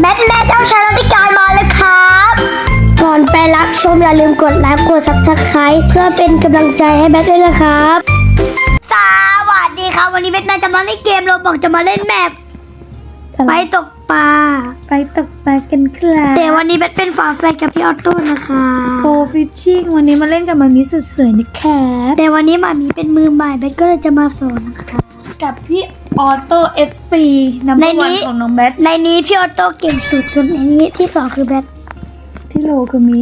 แบทแม่เจ้าชายรัติการมาแล้วครับ ก่อนไปรับชมอย่าลืมกดไลค์กดซับสไครต์เพื่อเป็นกำลังใจให้แบทด้วยนะครับ สวัสดีครับ วันนี้แบทแม่จะมาเล่นเกมโรบอกจะมาเล่นแมปไปตกปลาไปตกปลากันครับแต่วันนี้แบทเป็นฝาแฝดกับพี่ออโต้นะคะโกฟิชชิ่งวันนี้มาเล่นกับมามิสุดสวยนะครับแต่วันนี้หมามีเป็นมือใหม่แบทก็เลยจะมาสอนนะคะกับพี่ ออโต้เอฟซีนัมเบในอร์นี้วันของน้องแบทในนี้พี่ออโต้เก่งสุดส่วนในนี้ที่สองคือแบทที่โลคือมี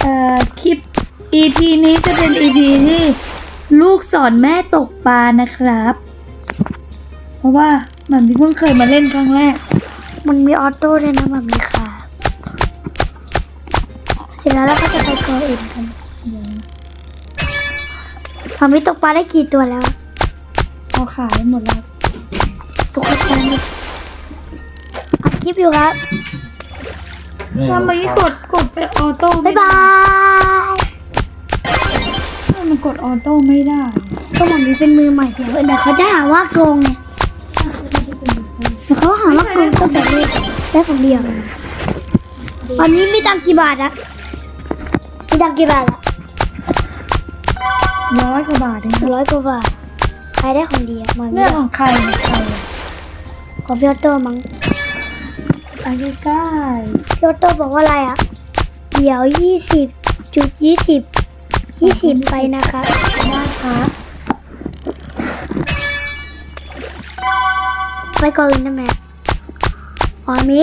เอ่อคลิป EP นี้จะเป็น EP ที่ลูกสอนแม่ตกปลานะครับ เพราะว่ามันเพิ่งเคยมาเล่นครั้งแรก มันมีออโต้เลยนะหมามีค่ะ เสร็จแล้วเราก็จะไปกอเอ็นกันหมามีตกปลาได้กี่ตัวแล้ว เอาขายหมดแล้วทุกคนเลยอัดคลิปอยู่ครับทำไมกดกดไปออโต้บ๊ายบายมันกดออโต้ไม่ได้ก็หมามีเป็นมือใหม่เดี๋ยวเดี๋ยวเขาจะหาว่าโกงไงเดี๋ยวเขาหาว่าโกงก็แบบนี้ได้ของเดียววันนี้มีตังค์กี่บาทอะมีตังค์กี่บาทอะร้อยกว่าบาทเองครับร้อยกว่าบาท ใครได้ของดีอะหมามีเรื่องของใครเนี่ยใครอะของพี่ออโต้มั้งไปใกล้พี่ออโต้บอกว่าอะไรอะเดี๋ยวยี่สิบจุดยี่สิบยี่สิบไปนะคะๆนะคะไปก่อนอื่นได้ไหมอ๋อมี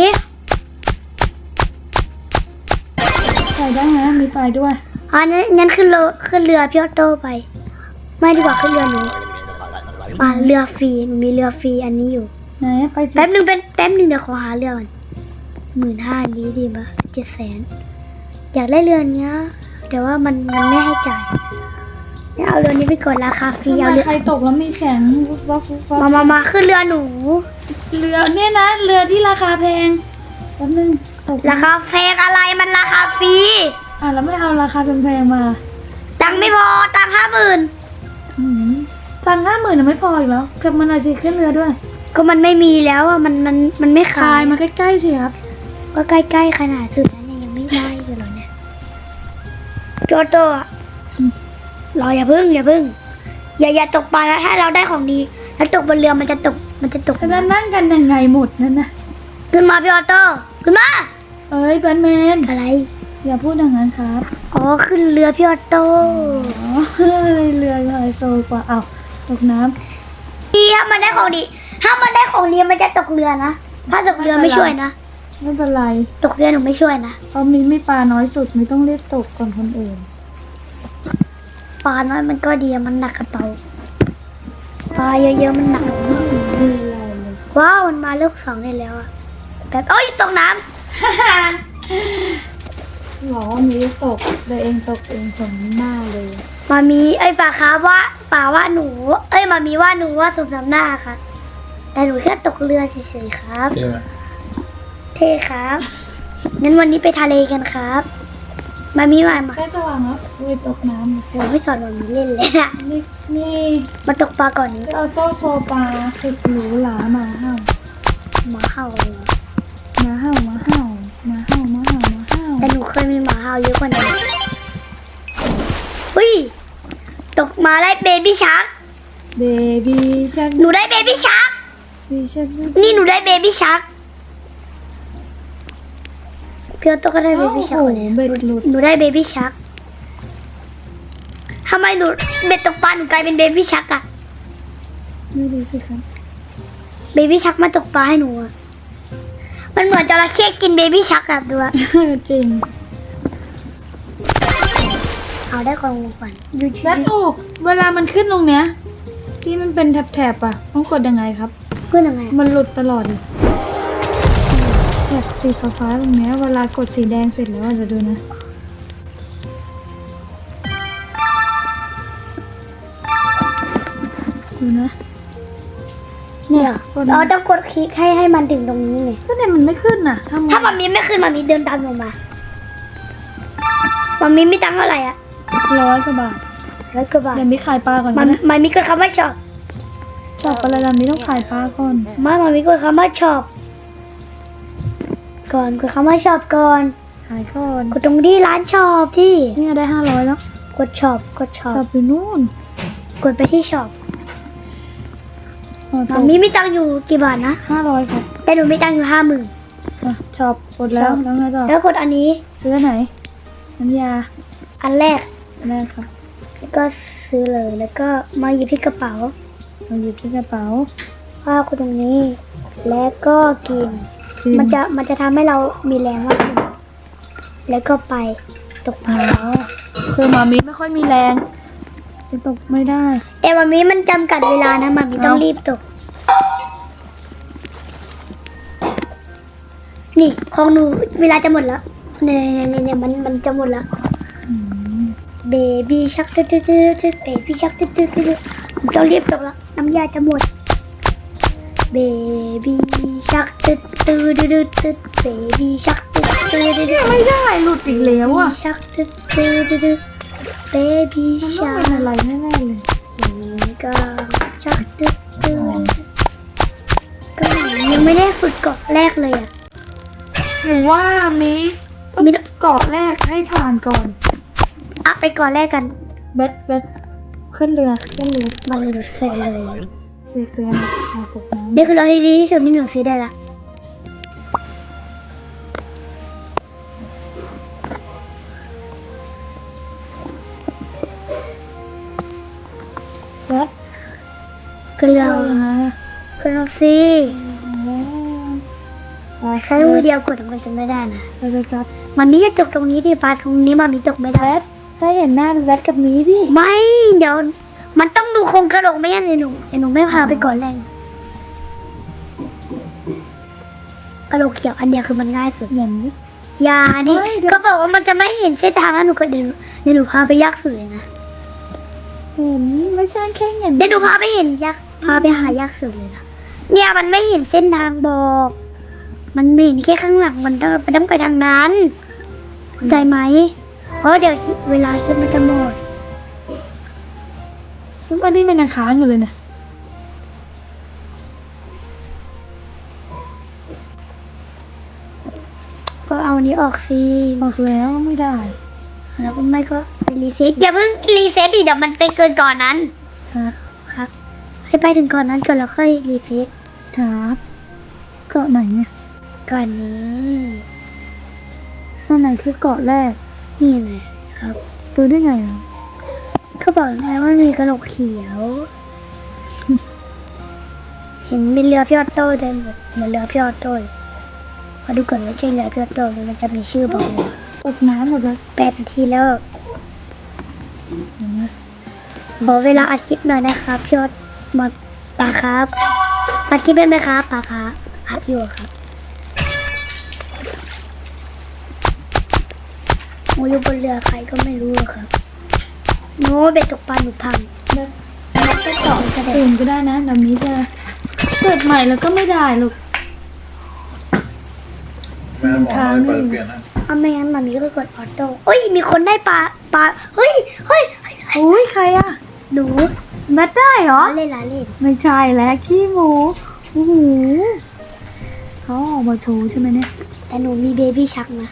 ใส่ได้ฮะมีไปด้วย อ๋อนั้นงั้นขึ้นเรือขึ้นเรือพี่ออโต้ไป ไม่ดีกว่าขึ้นเรือหนู อ่าเรือฟรีหนูมีเรือฟรีอันนี้อยู่ไหนไปสิแป๊บหนึ่งเป็นแป๊บหนึ่งเดี๋ยวขอหาเรือก่อนหมื่นห้าดีดีปะเจ็ดแสนอยากได้เรือเนี้ยแต่ว่ามันมันไม่ให้จ่ายงั้นเอาเรือนี้ไปก่อนราคาฟรีทำเอาไมเรือใครตกแล้วมีแสงวุบวับวุบวับมามามาขึ้นเรือหนู เรือเนี่ยนะเรือที่ราคาแพงแป๊บนึงตกราคาแพงอะไรมันราคาฟรีอะแล้วไม่เอาราคาแพงๆมา ตังค์ไม่พอตังค์ห้าหมื่นอืม ตังห้าหมื่นไม่พออีกแล้วกลับมาหน่อยสิขึ้นเรือด้วย ก็มันไม่มีแล้วอะมันมันมันไม่คาขายยมาใกล้ๆสิครับ ก็ใกล้ๆขนาดสุดแล้วเนี่ยยังไม่ได้อยู่เลยเนี่ยโจโตอะรออย่าพึ่งอย่าพึ่ง อย่าอย่าตกปลานะถ้าเราได้ของดี แล้วตกบนเรือมันจะตกมันจะตกแล้วนั่งกันยังไงหมดนั่นนะขึ้นมาพี่ออโต้ขึ้นมาเอ้ยแบทแมนอะไรอย่าพูดอย่างนั้นครับอ๋อขึ้นเรือพี่ออโต้ อ๋อเฮ้ยเรือไฮโซกว่าเอา ตกน้ดีถ้ามันได้ของดี ถ้ามันได้ของดีมันจะตกเรือนะ ถ้าตกเรือไม่ช่วยนะำไม่เป็นไร ตกเรือหนูไม่ช่วยนะ เพราะมีไม่ปลาน้อยสุดไม่ต้องเรียกตกก่อนคนอื่น ปลาน้อยมันก็ดีมันหนักกระเป๋า ปลาเยอะๆมันหนักไม่เป็นไรเลยว้าวมันมาลูกสองได้แล้วอะแบบโอ้ยตกน้ำ หรอมีตกแต่เองตกเองสมหน้าเลยมามีเอ้ยป่าครับว่าป่าว่าหนู เอ้ยมามีว่าหนูว่าสมน้ำหน้าค่ะ แต่หนูแค่ตกเรือเฉยๆครับใช่ไหมเท่ครับงั้นวันนี้ไปทะเลกันครับ มามีว่ามาใกล้สว่างแล้วอุ้ยตกน้ำเราไม่สอนมามีเล่นเลยนะนี่นี่มาตกปลาก่อนนี้พี่ออโต้โชว์ปลาสุดหรูหรามาเห่าหมาเห่าเลยมาเห่ามาเห่ามาเห่ามาเห่ามาเห่า แต่หนูเคยมีหมาเห่าเยอะกว่านี้อุ้ย ตกมาได้เบบี้ชาร์กเบบี้ชักหนูได้เบบี้ชาร์กบี้ชักนี่หนูได้เบบี้ชาร์กพี่ออโต้ก็ได้เบโอ้บี้โหชาร์กเนี่ยเบ็ดหลุดหนูได้เบบี้ชักทำไมหนูเบ็ดตกปลาหนูกลายเป็นเบบี้ชักอะไม่รู้สิครับเบบี้ชักมาตกปลาให้หนูอะ มันเหมือนจระเข้กินเบบี้ชักอะดูอะจริง เอาได้ของลงก่อนยูแล้วถูกเวลามันขึ้นตรงเนี้ย ที่มันเป็นแถบๆอะ ต้องกดยังไงครับ ขึ้นยังไงมันหลุดตลอดเลยแถบสีฟ้าๆตรงเนี้ยเวลากดสีแดงเสร็จแล้วอะเดี๋ยวดูนะ ดูนะ เนี่ยกดเราต้องกดคลิกให้ให้มันถึงตรงนี้ไงก็เนี่ยมันไม่ขึ้นน่ะทำไงถ้ามันมีไม่ขึ้นมันมีเดินตามลงมามันมีไม่ตังค์เท่าไหร่อะร้อยกว่าบาทร้อยกว่าบาทเดี๋ยวมีขายปลาก่อนมันะนนะมันมีกดคำว่าชอบชอบอะไรล่ะมีต้องขายปลาก่อนไมามันมีกดคำว่าชอบก่อนกดคำว่าช็อปก่อนหายก่อนกดตรงที่ร้านช็อปที่เนี่ยได้ห้าร้อยแล้วกดช็อปกดช็อชอปบอยู่นู่นกดไปที่ช็อปอ๋อ ตอนนี้มีตังค์อยู่กี่บาทนะห้าร้อยครับแต่หนูมีตังค์อยู่ห้าหมื่นอะชอบกดแล้วแล้วไงต่อแล้วกดอันนี้ซื้ออันไหนน้ำยาอันแรกอันแรกครับแล้วก็ซื้อเลยแล้วก็มาหยิบที่กระเป๋ามาหยิบที่กระเป๋าผ้ากดตรงนี้ แล้วก็กินกิน มันจะมันจะทำให้เรามีแรงมากขึ้นแล้วก็ไปตกปอ๋ลาอคือหมามีไม่ค่อยมีแรง จะตกไม่ได้ แต่วันนี้มันจำกัดเวลานะมันมีต้องเอ้ารีบตก นี่ของหนูเวลาจะหมดแล้วเนี่ยเนี่ยเนี่ยเนี่ยมันมันจะหมดแล้วอืมเบบี้ชักตึ๊ดตึ๊ดตึ๊ดตึ๊ดเบบี้ชักตึ๊ดตึ๊ดตึ๊ดตึ๊ดผมต้องรีบตกแล้วน้ำยาจะหมดเบบี้ชักตึ๊ดตึ๊ดตึ๊ดตึ๊ดเบบี้ชักตึ๊ดตึ๊ดตึ๊ดตึ๊ดไม่ได้หลุดอีกแล้วอะชักตึ๊ดตึ๊ดตึ๊ดตึ๊ด เบบี้มันต้อชังกเป็นอะไรแน่ๆเลยกินก็ชักตึ๊ดตึ๊ดก็ยังไม่ได้ฝึกเกาะแรกเลยอะหนูว่ามีมีเกาะแรกให้ผ่านก่อนอะไปเกาะแรกกันเบ็ดเบ็ดขึ้นเรือขึ้นเรือมาเลยหนูเคยเลยเสียเรือนะเอาตกน้ำนี่คือเราที่ดีที่สุดที่หนูซื้อได้ละ เกลือสิไปใช้มือเดียวกดมันจะไม่ได้นะไปเลยครับมันมีจะตกตรงนี้ที่ปลาตรงนี้มันมีตกไม่ได้ถ้าเห็นหน้าแบทกับนี้ดิไม่ เดี๋ยว มันต้องดูโครงกระโหลกไม่งั้นเดี๋ยวหนูเดี๋ยวหนูไม่พาไปก่อนแรงกระโหลกเขียวอันเดียวคือมันง่ายสุดเหมือนดิอยานี่เฮ้ยเดี๋ยวก็บอกว่ามันจะไม่เห็นเส้นทางแล้วหนูก็เดี๋ยวเดี๋ยวหนูพาไปยากสุดเลยนะเห็นไม่ใช่แค่เห็นเดี๋ยวหนูพาไปเห็นยักษ์พาไปหายากสุดเลยนะ เนี่ยมันไม่เห็นเส้นทางบอก มันมีเห็นแค่ข้างหลังมันต้องไปต้องไปทางนั้นเข้าใจไหม เพราะเดี๋ยวคิดเวลาคิดมันจะหมดทุกวันนี้มันยังค้างอยู่เลยนะก็เอาอันนี้ออกสิบอกแล้วไม่ได้ แล้วก็ไม่ก็ไปรีเซ็ตอย่าเพิ่งรีเซ็ตดิเดี๋ยวมันไปเกินก่อนนั้น ครับ ครับ ให้ไปถึงก่อนนั้นก่อนแล้วค่อยรีเซ็ต ครับเกาะไหนเนี่ยก่อนนี้อันไหนคือเกาะแรก นี่เลยครับรู้ได้ไงอะเขาบอกแล้วว่ามีกระโหลกเขียว เห็นมีเรือพี่ออโต้เดินเหมือนเรือพี่ออโต้เลยขอดูก่อนว่าใช่เรือพี่ออโต้ไหมมันจะมีชื่อบอกเลยตกน้ำหมดเลยแปดนาทีแล้วเห็นไหมขอเวลาอัดคลิปหน่อยนะครับพี่ออดมาปาครับ อัดคลิปได้ไหมครับปาครับอัดอยู่ครับโมอยู่บนเรือใครก็ไม่รู้อะครับ โน้เบ็ดตกปลาหนูพังแล้วแล้วก็ต่อจะได้ตื่นก็ได้นะแบบนี้จะเกิดใหม่แล้วก็ไม่ได้ลูก แม่บอกให้เปิดเปลี่ยนนะเอาไม่งั้นมันมีก็กดออโต้เฮ้ย มีคนได้ปลาปลาเฮ้ยเฮ้ยเฮ้ยเฮ้ยอุ้ยใครอะหนูแบทได้เหรอ ล้อเล่นล้อเล่น ไม่ใช่แล้วขี้หมูโอ้โหเขาออกมาโชว์ใช่ไหมเนี่ย แต่หนูมีเบบี้ชักนะ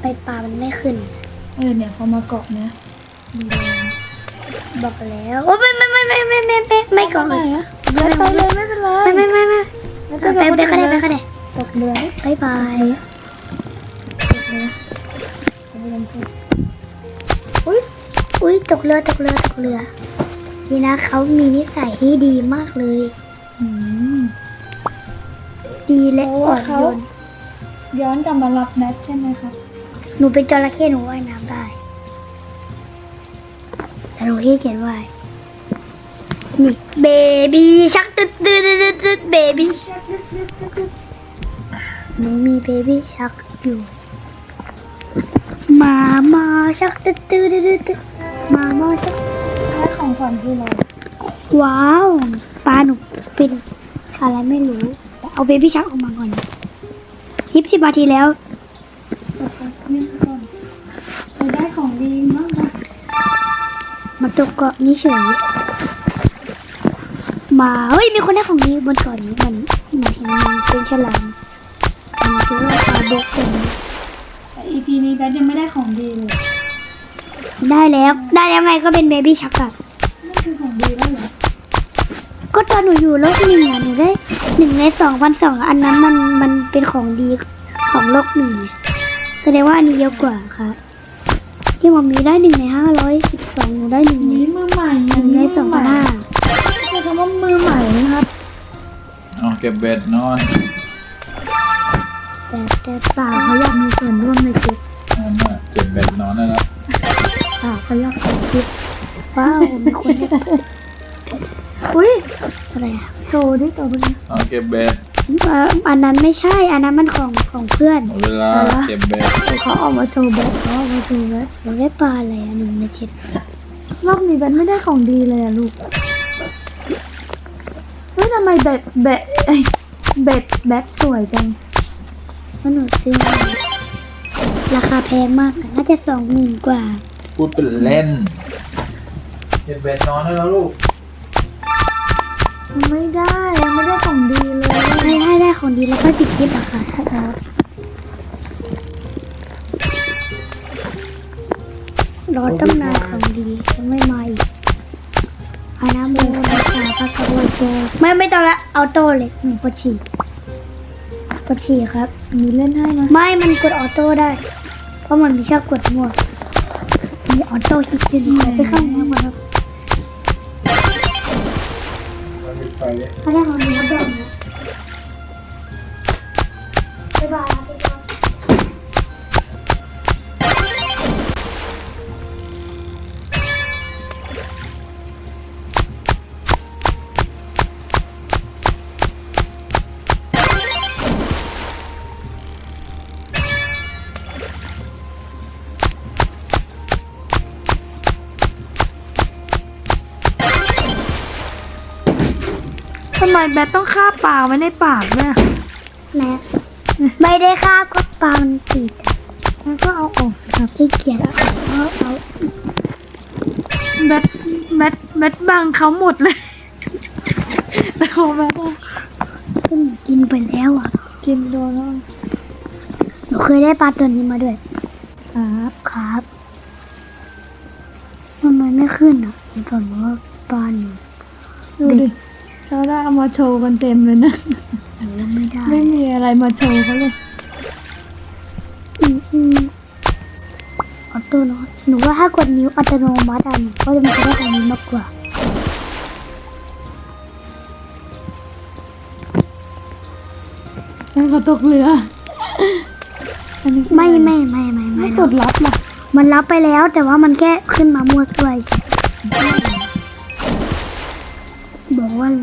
ไปปลามันไม่ขึ้น เออเนี่ยพอมาเกาะเนี้ยบอกแล้วโอ้ไม่ไม่ไม่ไม่ไม่ไม่ไม่ไม่ก่อนไหนเลยอะแบทไปเลยไม่เป็นไรไม่ไม่ไม่ไม่ไม่ไปเป็นไรไปก็ได้ไปก็ได้ตกเรือดิบายบายเอาไปลงทุนอุ้ยอุ้ยตกเรือตกเรือตกเรือ นี่นะเขามีนิสัยที่ดีมากเลยอืมดีและโอ้อ่อนเขาโยนย้อนกลับมารับแมทใช่ไหมคะหนูเป็นจระเข้หนูว่ายน้ำได้แต่หนูขี้เขียนว่ายนี่เบบี้ชักตึ๊ดตึ๊ดตึ๊ดตึ๊ดเบบี้ชักหนูมีเบบี้ชักอยู่มามาชักตึ๊ดตึ๊ดตึ๊ดตึ๊ดมามาชัก ให้ของขวัญคืออะไรว้าวปลาหนูเป็นอะไรไม่รู้แต่เอาเบบี้ชักออกมาก่อนคลิปสิบนาทีแล้วตกกันนี่ก่อนไปได้ของดีมากเลยมาตกเกาะนี้เฉยมาเฮ้ยมีคนได้ของดีบนเกาะนี้มันมันเห็นมันเป็นฉลามบล็อกกันแต่ EP นี้แบทยังไม่ได้ของดีเลยได้แล้ว ได้แล้วไงก็เป็นเบบี้ชักอะนั่น คือของดีแล้วเหรอก็ตอนหนูอยู่โลกหนึ่งอะหนูได้หนึ่งในสองพันสองอันนั้นมันมันเป็นของดีของโลกหนึ่งไงแสดงว่าอันนี้เยอะกว่าครับที่มันมีได้หนึ่งในห้าร้อยสิบสองหนูได้หนึ่งอันในนี้มือใหม่หนึ่งในสองพันห้าใช้คำว่ามือใหม่นะครับเอาเก็บเบ็ดนอนแต่แต่สาวเขาอยากมีส่วนร่วมในคลิปนั่นน่ะเก็บเบ็ดนอนได้แล้วสาวเขาอยากถ่ายคลิป ว้าว มีคนได้อุ้ยอะไรอะโชว์ที่ตัวนี้เอาเก็บเบ็ดเอ่ออันนั้นไม่ใช่ อันนั้นมันของของเพื่อน หมดเวลาเก็บเบ็ดเขาเออกมาโชว์แบทเขาเออกมาโชว์แบทหนูได้ปลาอะไรอะหนึ่งในเจ็ดรอบนี้แบทไม่ได้ของดีเลยอะลูกเฮ้ยทำไมแบทแบทเอ้ยแบทแบทสวยจังเพราะหนูซื้อมาราคาแพงมากอะน่าจะสองหมื่นกว่า พูดเป็นเล่น เก็บเบ็ดนอนได้แล้วลูกยังไม่ได้ยังไม่ได้ของดีเลยได้ได้ได้ของดีแล้วก็ติดคลิปอะค่ะครับรอตั้งนานของดียังไม่มาอีกอานาโมนาคาพระกวโตไม่ไม่ต้องละเอาโต้เลยหนูปวดฉี่ปวดฉี่ครับมีเล่นให้ไหมไม่มันกดออโต้ได้ เพราะมันไม่ชอบกดมั่วมีออโต้ฮิตด้วยขอไปเข้าห้องน้ำก่อนครับ เขาได้ของดีมา ไมแบทต้องฆ่าปลาไว้ในปากด้วยนะไม่ได้คาบก็ปามันติดแล้วก็เอาออกสิครับขี้เกียจอะเอาเอาแบทแบทแบทบังเขาหมดเลยแต่ของแบทอะขึ้นกินไปแล้วอะ กินโดนแล้วหนูเคยได้ปลาตัวนี้มาด้วย ครับครับทำไมไม่ขึ้นอะเดี๋ยวก่อนว่าปลาหนูดูดิ เราได้เอามาโชว์กันเต็มเลยนะหนูยังไม่ได้ไม่มีอะไรมาโชว์เขาเลยอืมอืมออโต้เนาะหนูว่าถ้ากดนิ้วอัตโนมัติอะหนูก็จะมันจะได้ของนี้มากกว่าแล้วเขาตกเรืออันนี้คือไม่อะรไม่ไม่ไม่ไม่ไม่กดรับล่ะมันรับไปแล้วแต่ว่ามันแค่ขึ้นมามั่วตัวเฉย ว่า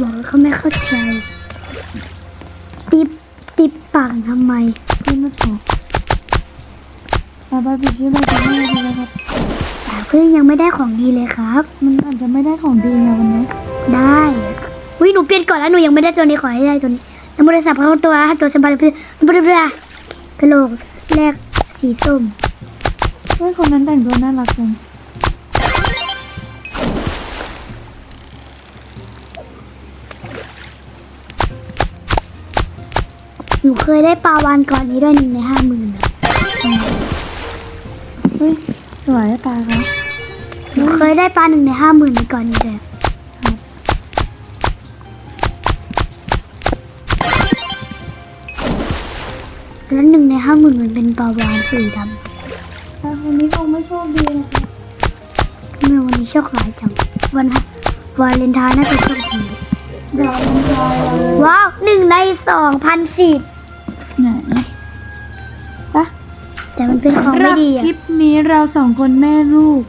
บอกว่าเขาไม่เข้าใจ ติบติบปากทำไมพี่ไม่ตกเอาไปปิดชื่อเราจะไม่ได้เลยครับแต่เพื่อนยังไม่ได้ของดีเลยครับ มันอาจจะไม่ได้ของดีไงวันนี้ได้วิหนูเปลี่ยนก่อนแล้วหนูยังไม่ได้ตัวนี้ขอให้ได้ตัวนี้น้ำมันสับเข้าตัวให้ตัวสบายเพื่อนน้ำมันเรือกระโหลกแรกสีส้มเฮ้ยคนนั้นแต่งตัวน่ารักจัง หนูเคยได้ปลาวานก่อนนี้ด้วยหนึ่งในห้าหมื่นอะเฮ้ยสวยอะตาเขาหนูเคยได้ปลาหนึ่งในห้าหมื่นก่อนนี้เลยแล้วหนึ่งในห้าหมื่นมันเป็นปลาวานสีดำแต่คนนี้คงไม่โชคดีนะคะเมื่อวันนี้โชคร้ายจัง วันวาเลนไทน์น่าจะโชคดีดาวมันลอยเราเลยว้าวหนึ่งในสองพันสิบ ไหนปะแต่มันเป็นของไม่ดีสำหรับอะคลิปนี้เราสองคนแม่ลูก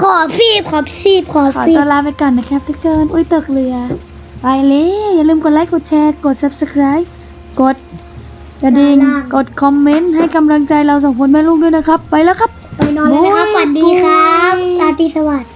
ขอฟีบขอฟีบขอขอฟีตัวบลาไปก่อนนะครับทุกคนอุ้ยตกเรือ ไปเลยอย่าลืมกดไลค์กดแชร์กด subscribe กดกระดิ่งกดคอมเมนต์ให้กำลังใจเราสองคนแม่ลูกด้วยนะครับ ไปแล้วครับ ไปนอนแล้วนะครับโอ้ยสวัสดีครับโอ้ยราตรีสวัสดิ์